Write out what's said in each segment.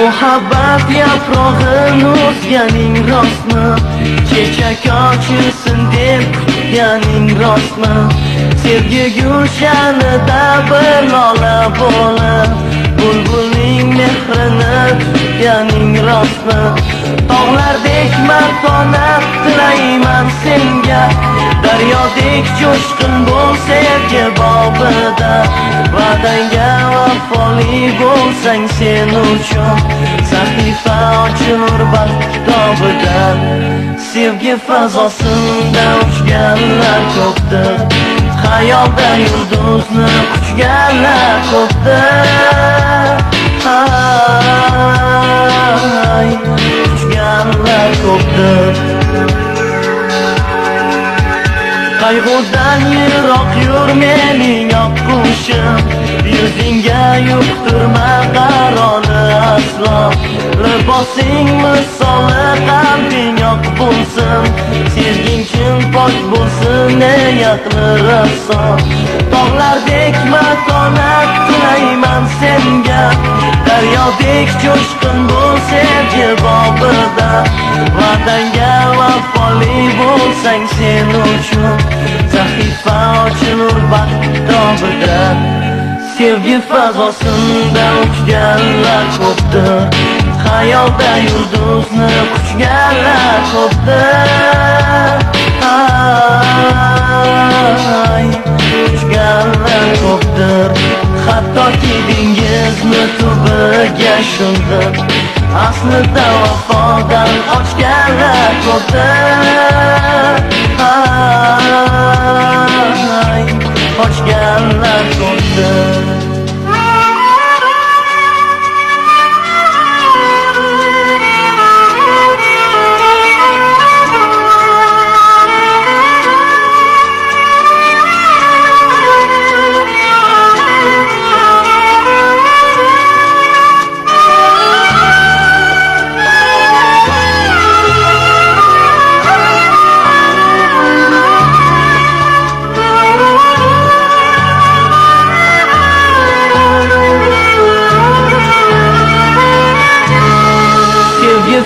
Muhabbat yaprog'in o'sganing rostmi? Chechak ochilsin deb kutganing rostmi? Sevgi gulshanida bir lola bo'lib Bulbulning mehrini tutganing rostmi? Tog'lardek matonat tilayman senga. Daryodek jo'shqin bo'l sevgi bobida. Vatanga vafoli bo'lsang sen uchun Sahifa ochilur baxt kitobida Sevgi fazosinda uchganlar ko'pdir. Xayolda yulduzni quchganlar ko'pdir. Qayg'udan yiroq yur mening oqqushim. Yuzingga yuqtirma qaroni aslo. Libosing misoli qalbing oq bo'lsin. Sevging chin pok bo'lsin niyatni aqli Tog'lardek matonat tilayman senga. Daryodek jo'shqin bo'l sevgi bobida Va'danga vafoli bo'lsang sen uchun. Sevgi fazosinda uchganlar ko'pdir Hayolda yulduzni quchganlar ko'pdir Ay, Uchganlar ko'pdir Hattoki dengizni tubiga sho'ng'ib Aslida vafodan ochganlar ko'pdir Ay,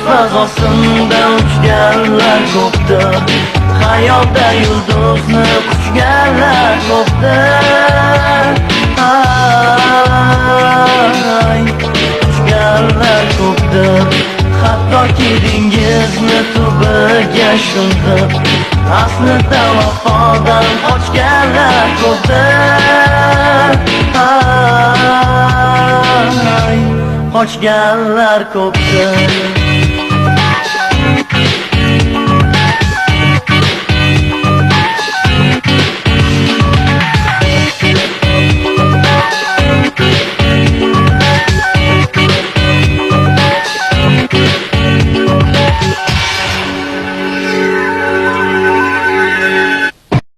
Sevgi fazosinda uchganlar ko'pdir Xayolda yulduzni quchganlar ko'pdir Uchganlar ko'pdir Hattoki dengizni tubiga sho'ng'ib Aslida vafodan qochganlar ko'pdir Qochganlar ko'pdir